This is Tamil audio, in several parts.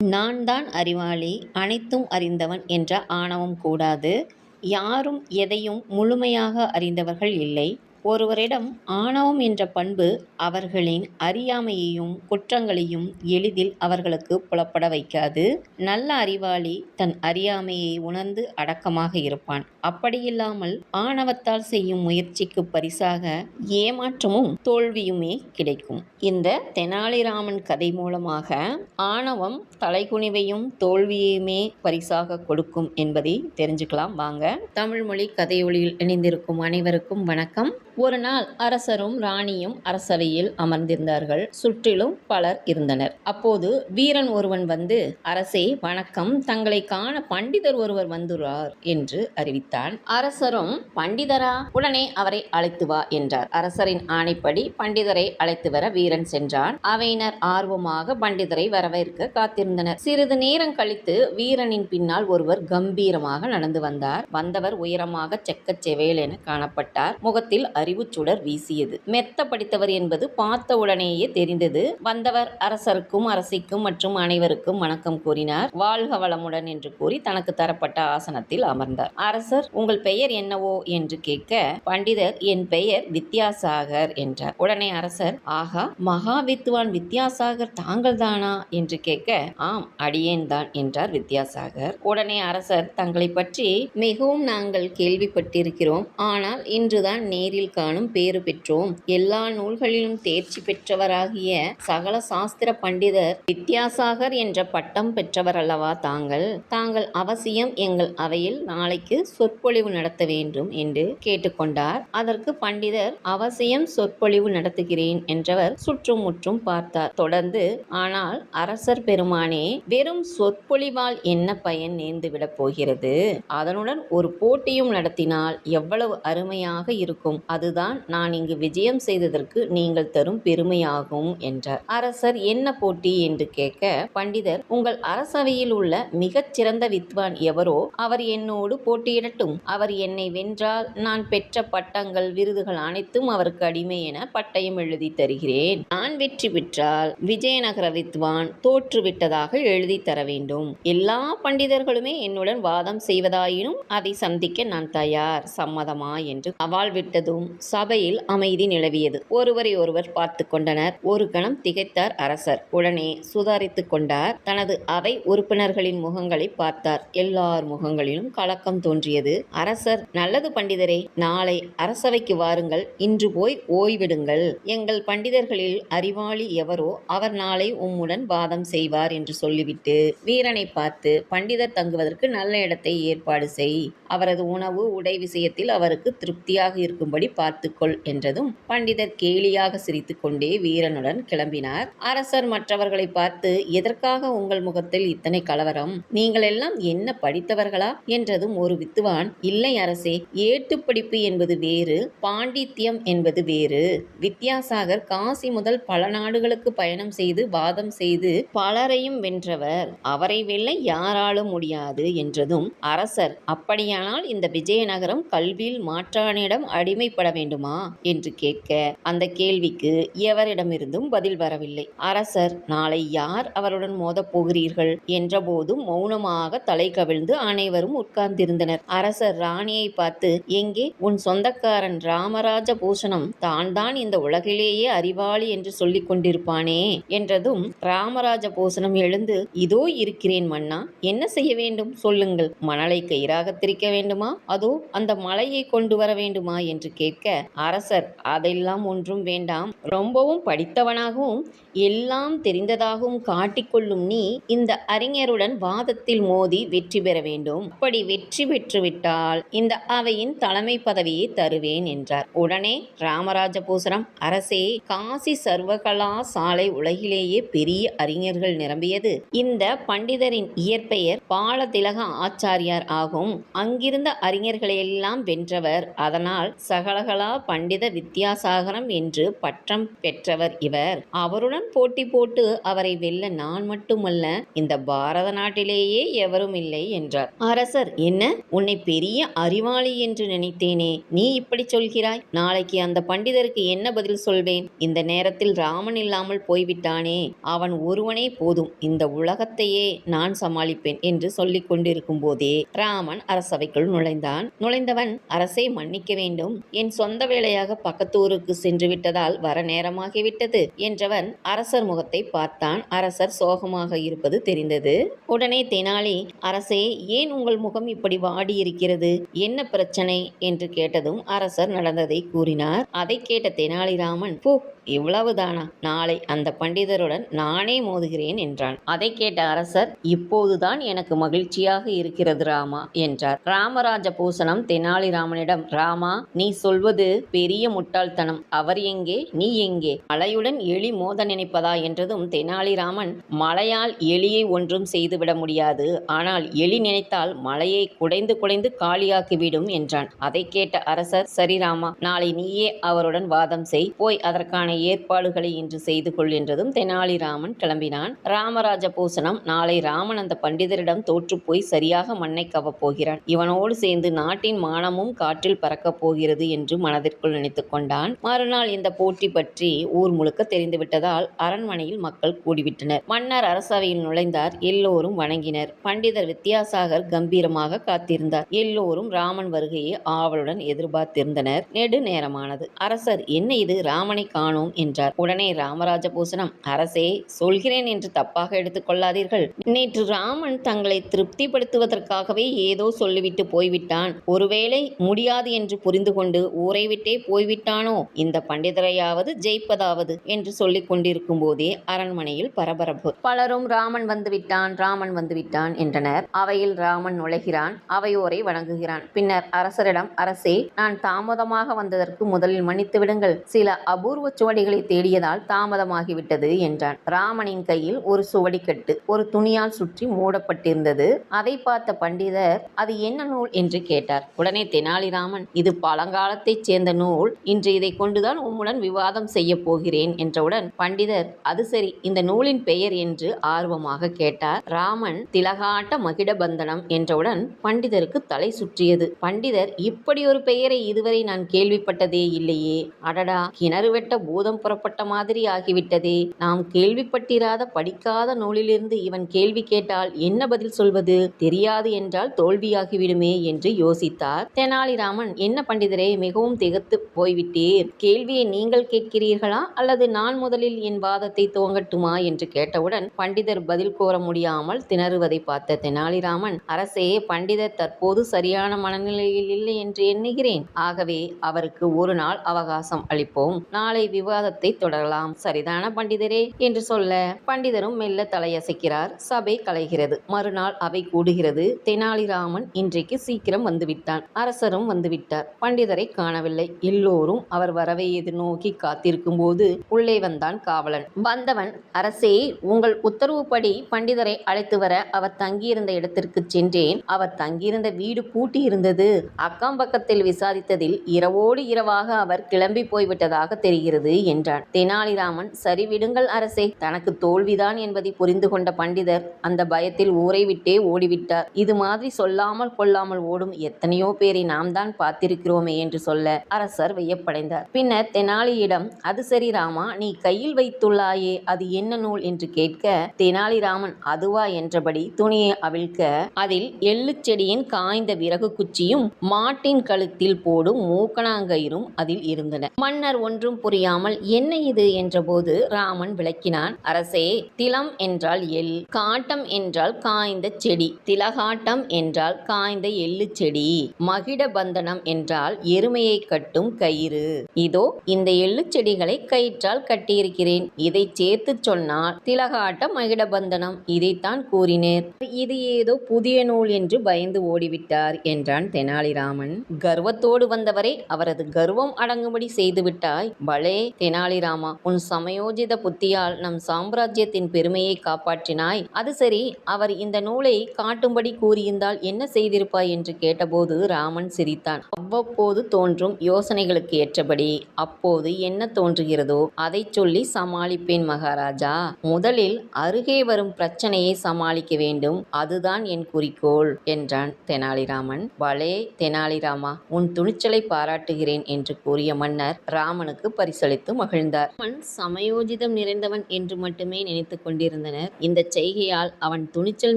நான் தான் அறிவாளி அனைத்தும் அறிந்தவன் என்ற ஆணவம் கூடாது. யாரும் எதையும் முழுமையாக அறிந்தவர்கள் இல்லை. ஒருவரிடம் ஆணவம் என்ற பண்பு அவர்களின் அறியாமையையும் குற்றங்களையும் எளிதில் அவர்களுக்கு புலப்பட வைக்காது. நல்ல அறிவாளி தன் அறியாமையை உணர்ந்து அடக்கமாக இருப்பான். அப்படியில்லாமல் ஆணவத்தால் செய்யும் முயற்சிக்கு பரிசாக ஏமாற்றமும் தோல்வியுமே கிடைக்கும். இந்த தெனாலிராமன் கதை மூலமாக ஆணவம் தலைகுனிவையும் தோல்வியையுமே பரிசாக கொடுக்கும் என்பதை தெரிஞ்சுக்கலாம் வாங்க. தமிழ்மொழி கதையொலியில் இணைந்திருக்கும் அனைவருக்கும் வணக்கம். ஒரு நாள் அரசரும் ராணியும் அரசவையில் அமர்ந்திருந்தார்கள். சுற்றிலும் பலர் இருந்தனர். அப்போது வீரன் ஒருவன் வந்து அரசே வணக்கம் தங்களை காண பண்டிதர் ஒருவர் வந்துள்ளார் என்று அறிவித்தான். அரசரும் பண்டிதரா உடனே அவரை அழைத்து வா என்றார். அரசரின் ஆணைப்படி பண்டிதரை அழைத்து வர வீரன் சென்றான். அவையினர் ஆர்வமாக பண்டிதரை வரவேற்க காத்திருந்தனர். சிறிது நேரம் கழித்து வீரனின் பின்னால் ஒருவர் கம்பீரமாக நடந்து வந்தார். வந்தவர் உயரமாக செக்கச் செவேல் என காணப்பட்டார். முகத்தில் அறிவுச் சுடர் வீசியது. மெத்த படித்தவர் என்பது பார்த்தவுடனேயே தெரிந்தது. வந்தவர் அரசருக்கும் அரசிக்கும் மற்றும் அனைவருக்கும் வணக்கம் கூறினார். வாழ்க வளமுடன் என்று கூறி தனக்கு தரப்பட்ட ஆசனத்தில் அமர்ந்தார். அரசர் உங்கள் பெயர் என்னவோ என்று கேட்க பண்டிதர் என் பெயர் வித்யாசாகர் என்றார். உடனே அரசர் ஆகா மகா வித்வான் வித்யாசாகர் தாங்கள் தானா என்று கேட்க ஆம் அடியேன் தான் என்றார் வித்யாசாகர். உடனே அரசர் தங்களை பற்றி மிகவும் நாங்கள் கேள்விப்பட்டிருக்கிறோம். ஆனால் இன்றுதான் நேரில் காணும் பேறு பெற்றோம். எல்லா நூல்களிலும் தேர்ச்சி பெற்றவராகிய சகல சாஸ்திர பண்டிதர் வித்யாசாகர் என்ற பட்டம் பெற்றவரல்லவா தாங்கள்? தாங்கள் அவசியம் எங்கள் அவையில் நாளைக்கு சொற்பொழிவு நடத்த வேண்டும் என்று கேட்டுக்கொண்டார் அதற்கு பண்டிதர் அவசியம் சொற்பொழிவு நடத்துகிறேன் என்றவர் சுற்றும் முற்றும் பார்த்தார். தொடர்ந்து ஆனால் அரசர் பெருமானே வெறும் சொற்பொழிவால் என்ன பயன் நேர்ந்துவிடப் போகிறது? அதனுடன் ஒரு போட்டியும் நடத்தினால் எவ்வளவு அருமையாக இருக்கும். அதுதான் நான் இங்கு விஜயம் செய்ததற்கு நீங்கள் தரும் பெருமையாகும் என்றார். அரசர் என்ன போட்டி என்று கேட்க பண்டிதர் உங்கள் அரசவையில் உள்ள மிகச் சிறந்த வித்வான் எவரோ அவர் என்னோடு போட்டியிடட்டும். அவர் என்னை வென்றால் நான் பெற்ற பட்டங்கள் விருதுகள் அனைத்தும் அவருக்கு அடிமை என பட்டயம் எழுதித் தருகிறேன். நான் வெற்றி பெற்றால் விஜயநகர வித்வான் தோற்றுவிட்டதாக எழுதி எழுதித் தர வேண்டும். எல்லா பண்டிதர்களுமே என்னுடன் வாதம் செய்வதாயினும் அதை சந்திக்க நான் தயார். சம்மதமா என்று சவால் விட்டதும் சபையில் அமைதி நிலவியது. ஒருவரை ஒருவர் பார்த்து கொண்டனர். ஒரு கணம் திகைத்தார் அரசர். உடனே சுதாரித்துக் கொண்டார். தனது அவை உறுப்பினர்களின் முகங்களைப் பார்த்தார். எல்லார் முகங்களிலும் கலக்கம் தோன்றியது. அரசர் நல்லது பண்டிதரே நாளை அரசவைக்கு வாருங்கள். இன்று போய் ஓய்விடுங்கள் எங்கள் பண்டிதர்களில் அறிவாளி எவரோ அவர் நாளை உம்முடன் வாதம் செய்வார் என்று சொல்லிவிட்டு வீரனை பார்த்து பண்டிதர் தங்குவதற்கு நல்ல இடத்தை ஏற்பாடு செய். அவரது உணவு உடை விஷயத்தில் அவருக்கு திருப்தியாக இருக்கும்படி பார்த்துக்கொள் என்றதும் பண்டிதர் கேலியாக சிரித்துக் கொண்டே வீரனுடன் கிளம்பினார். அரசர் மற்றவர்களை பார்த்து எதற்காக உங்கள் முகத்தில் இத்தனை கலவரம்? நீங்கள் எல்லாம் என்ன படித்தவர்களா? என்றதும் ஒரு வித்துவான் இல்லை அரசே ஏட்டுப் படிப்பு என்பது வேறு பாண்டித்யம் என்பது வேறு. வித்யாசாகர் காசி முதல் பல நாடுகளுக்கு பயணம் செய்து வாதம் செய்து பலரையும் வென்றவர். அவரை வெல்ல யாராலும் முடியாது என்றதும் அரசர் அப்படியானால் இந்த விஜயநகரம் கல்வியில் மாற்றானிடம் அடிமைப்பட வேண்டுமா? என்று கேட்க அந்த கேள்விக்கு எவரிடமிருந்தும் பதில் வரவில்லை. அரசர் நாளை யார் அவருடன் மோதப் போகிறீர்கள்? என்றபோதும் மௌனமாக தலை கவிழ்ந்து அனைவரும் உட்கார்ந்திருந்தனர். அரசர் ராணியை பார்த்து எங்கே உன் சொந்தக்காரன் ராமராஜ பூஷணம் தான் இந்த உலகிலேயே அறிவாளி என்று சொல்லிக் கொண்டிருப்பானே என்றதும் ராமராஜ பூஷணம் எழுந்து இதோ இருக்கிறேன் மன்னா என்ன செய்ய வேண்டும் சொல்லுங்கள் மணலைக் கயிறாக திரிக்க வேண்டுமா? அதோ அந்த மலையை கொண்டு வர வேண்டுமா? என்று கேட்க அரசர் அதெல்லாம் ஒன்றும் வேண்டாம். ரொம்பவும் படித்தவனாகவும் எல்லாம் தெரிந்ததாகவும் காட்டிக்கொள்ளும் நீ இந்த அறிஞருடன் வாதத்தில் மோதி வெற்றி பெற வேண்டும். அப்படி வெற்றி பெற்றுவிட்டால் இந்த அவையின் தலைமை பதவியை தருவேன் என்றார். உடனே ராமராஜபூசரம் அரசே காசி சர்வகலா சாலை உலகிலேயே பெரிய அறிஞர்கள் நிரம்பியது. இந்த பண்டிதரின் இயற்பெயர் பாலதிலக ஆச்சாரியார் ஆகும். அங்கிருந்த அறிஞர்களையெல்லாம் வென்றவர். அதனால் சகலக உலகளா பண்டித வித்யாசாகரம் என்று பட்டம் பெற்றவர் இவர். அவருடன் போட்டி போட்டு அவரை வெல்ல நான் மட்டுமல்ல இந்த பாரத நாட்டிலேயே எவரும் இல்லை என்றார். அரசர் என்ன? உன்னை பெரிய அறிவாளி என்று நினைத்தேனே. நீ இப்படி சொல்கிறாய்? நாளைக்கு அந்த பண்டிதருக்கு என்ன பதில் சொல்வேன்? இந்த நேரத்தில் ராமன் இல்லாமல் போய்விட்டானே. அவன் ஒருவனே போதும். இந்த உலகத்தையே நான் சமாளிப்பேன் என்று சொல்லிக் கொண்டிருக்கும் போதே ராமன் அரசவைக்குள் நுழைந்தான். நுழைந்தவன் அரசை மன்னிக்க வேண்டும் என் சொந்த வேலையாக பக்கத்தூருக்கு சென்று விட்டதால் வர நேரமாகிவிட்டது என்றவன் அரசர் முகத்தை பார்த்தான். அரசர் சோகமாக இருப்பது தெரிந்தது. உடனே தெனாலி அரசே ஏன் உங்கள் முகம் இப்படி வாடி இருக்கிறது என்ன பிரச்சனை? என்று கேட்டதும் அரசர் நடந்ததை கூறினார். அதை கேட்ட தெனாலிராமன் போ இவ்வளவுதானா? நாளை அந்த பண்டிதருடன் நானே மோதுகிறேன் என்றான். அதை கேட்ட அரசர் இப்போதுதான் எனக்கு மகிழ்ச்சியாக இருக்கிறது ராமா என்றார். ராமராஜ பூசணம் தெனாலிராமனிடம் ராமா நீ சொல்வது பெரிய முட்டாள்தனம். அவர் எங்கே நீ எங்கே? மலையுடன் எலி மோத நினைப்பதா? என்றதும் தெனாலிராமன் மலையால் எலியை ஒன்றும் செய்துவிட முடியாது. ஆனால் எலி நினைத்தால் மலையை குடைந்து குடைந்து காலியாக்கிவிடும் என்றான். அதை கேட்ட அரசர் சரி ராமா நாளை நீயே அவருடன் வாதம் செய். போய் அதற்கான ஏற்பாடுகளை இன்று செய்து கொள் என்றதும் தெனாலிராமன் கிளம்பினான். ராமராஜ பூசணம் நாளை ராமன் அந்த பண்டிதரிடம் தோற்றுப்போய் சரியாக மண்ணை கவப் போகிறான். இவனோடு சேர்ந்து நாட்டின் மானமும் காற்றில் பறக்கப் போகிறது என்று மனதிற்குள் நினைத்துக் கொண்டான். மறுநாள் இந்த போட்டி பற்றி ஊர் முழுக்க தெரிந்துவிட்டதால் அரண்மனையில் மக்கள் கூடிவிட்டனர். மன்னர் அரசவையில் நுழைந்தார். எல்லோரும் வணங்கினர். பண்டிதர் வித்யாசாகர் கம்பீரமாக காத்திருந்தார். எல்லோரும் ராமன் வருகையை ஆவலுடன் எதிர்பார்த்திருந்தனர். நெடு நேரமானது அரசர் என்ன இது? ராமனை காணும். என்றார். உடனே ராமராஜ பூசணம் அரசே சொல்கிறேன் என்று தப்பாக எடுத்துக் கொள்ளாதீர்கள். நேற்று ராமன் தங்களை திருப்திப்படுத்துவதற்காகவே ஏதோ சொல்லிவிட்டு போய்விட்டான். ஒருவேளை முடியாது என்று புரிந்து கொண்டு ஊரை விட்டே போய்விட்டானோ? இந்த பண்டிதரையாவது ஜெயிப்பதாவது? என்று சொல்லிக் கொண்டிருக்கும் போதே அரண்மனையில் பரபரப்பு. பலரும் ராமன் வந்துவிட்டான் ராமன் வந்துவிட்டான் என்றனர். அவையில் ராமன் நுழைகிறான் அவையோரை வணங்குகிறான். பின்னர் அரசரிடம் அரசே நான் தாமதமாக வந்ததற்கு முதலில் மன்னித்து விடுங்கள் சில அபூர்வ சுவடிகளை தேடியதால் தாமதமாகிவிட்டது என்றான். ராமனின் கையில் ஒரு சுவடிக்கட்டு ஒரு துணியால் சுற்றி மூடப்பட்டிருந்தது. அதை பார்த்த பண்டிதர் அது என்ன நூல் என்று கேட்டார். உடனே தெனாலிராமன் இது பழங்காலத்தைச் சேர்ந்த நூல். இன்று இதை கொண்டுதான் உம்முடன் விவாதம் செய்ய போகிறேன் என்றவுடன் பண்டிதர் அது சரி இந்த நூலின் பெயர் என்று ஆர்வமாக கேட்டார். ராமன் திலகாட்ட மகிடபந்தனம் என்றவுடன் பண்டிதருக்கு தலை சுற்றியது. பண்டிதர் இப்படி ஒரு பெயரை இதுவரை நான் கேள்விப்பட்டதே இல்லையே. அடடா கிணறு வெட்ட பூதம் புறப்பட்ட மாதிரி ஆகிவிட்டதே. நாம் கேள்விப்பட்டிராத படிக்காத நூலிலிருந்து இவன் கேள்வி கேட்டால் என்ன பதில் சொல்வது? தெரியாது என்றால் தோல்வியாகிவிடுமே என்று யோசித்தார். தெனாலிராமன் என்ன பண்டிதரே மிகவும் திகத்து போய்விட்டீர். கேள்வியை நீங்கள் கேட்கிறீர்களா? அல்லது நான் முதலில் என் வாதத்தை துவங்கட்டுமா? என்று கேட்டவுடன் பண்டிதர் பதில் கூற முடியாமல் திணறுவதை பார்த்த தெனாலிராமன் அரசே பண்டிதர் தற்போது சரியான மனநிலையில் இல்லை என்று எண்ணுகிறேன். ஆகவே அவருக்கு ஒரு நாள் அவகாசம் அளிப்போம். நாளை விவாதத்தை தொடரலாம். சரிதான பண்டிதரே? என்று சொல்ல பண்டிதரும் மெல்ல தலையசைக்கிறார். சபை கலைகிறது. மறுநாள் அவை கூடுகிறது. தெனாலிராமன் இன்றைக்கு சீக்கிரம் வந்துவிட்டான். அரசரும் வந்துவிட்டார். பண்டிதரை காணவில்லை. எல்லோரும் அவர் வரவை எதிர்நோக்கி காத்திருக்கும் போது உள்ளே வந்தான் காவலன். வந்தவன் அரசே உங்கள் உத்தரவுப்படி பண்டிதரை அழைத்து வர அவர் தங்கியிருந்த இடத்திற்கு சென்றேன். அவர் தங்கியிருந்த வீடு பூட்டி இருந்தது அக்கம் பக்கத்தில் விசாரித்ததில் இரவோடு இரவாக அவர் கிளம்பி போய்விட்டதாக தெரிகிறது. என்றான். தெனாலிராமன் சரி விடுங்கள் அரசே. தனக்கு தோல்விதான் என்பதை புரிந்து கொண்ட பண்டிதர் அந்த பயத்தில் ஊரை விட்டே ஓடிவிட்டார். இது மாதிரி சொல்லாமல் கொள்ளாமல் ஓடும் எத்தனையோ பேரை நாம் தான் பார்த்திருக்கிறோமே என்று சொல்ல அரசர் வியப்படைந்தார். பின்னர் தெனாலியிடம் அது சரி ராமா நீ கையில் வைத்துள்ளாயே அது என்ன நூல்? என்று கேட்க தெனாலிராமன் அதுவா? என்றபடி துணியை அவிழ்க்க அதில் எள்ளு செடியின் காய்ந்த விறகு குச்சியும் மாட்டின் கழுத்தில் போடும் மூக்கணாங்கயிரும் அதில் இருந்தன. மன்னர் ஒன்றும் புரியாமல் என்ன இது? என்றபோது ராமன் விளக்கினான் அரசே திலம் என்றால் எல் காட்டம் என்றால் காய்ந்த செடி திலகாட்டம் என்றால் காய்ந்த எள்ளு செடி மகிட பந்தனம் என்றால் எருமையை கட்டும் கயிறு. இதோ இந்த எள்ளு செடிகளை கயிற்றால் கட்டியிருக்கிறேன். இதை சேர்த்து சொன்னால் திலகாட்ட மகிட பந்தனம் இதைத்தான் கூறினேர் இது ஏதோ புதிய நூல் என்று பயந்து ஓடிவிட்டார் என்றான் தெனாலிராமன். கர்வத்தோடு வந்தவரை அவரது கர்வம் அடங்கும்படி செய்துவிட்டாய். பலே தெனாலிராமா உன் சமயோஜித புத்தியால் நம் சாம்ராஜ்யத்தின் பெருமையை காப்பாற்றினாய். அது சரி அவர் இந்த நூலை காட்டும்படி கூறியிருந்தால் என்ன செய்திருப்பாய் என்று கேட்டபோது ராமன் சிரித்தான். அவ்வப்போது தோன்றும் யோசனைகளுக்கு ஏற்றபடி அப்போது என்ன தோன்றுகிறதோ அதைச் சொல்லி சமாளிப்பேன் மகாராஜா. முதலில் அருகே வரும் பிரச்சனையை சமாளிக்க வேண்டும் அதுதான் என் குறிக்கோள் என்றான் தெனாலிராமன் பலே தெனாலிராமா உன் துணிச்சலை பாராட்டுகிறேன் என்று கூறிய மன்னர் ராமனுக்கு பரிசளித்து மகிழ்ந்தார். அவன் சமயோஜிதம் நிறைந்தவன் என்று மட்டுமே நினைத்து கொண்டிருந்தனர். இந்த செய்கையால் அவன் துணிச்சல்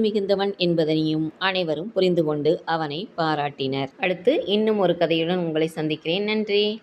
மிகுந்தவன் என்பதனையும் அனைவரும் புரிந்து கொண்டு அவனை பாராட்டினர். அடுத்து இன்னும் ஒரு கதையுடன் உங்களை சந்திக்கிறேன். நன்றி.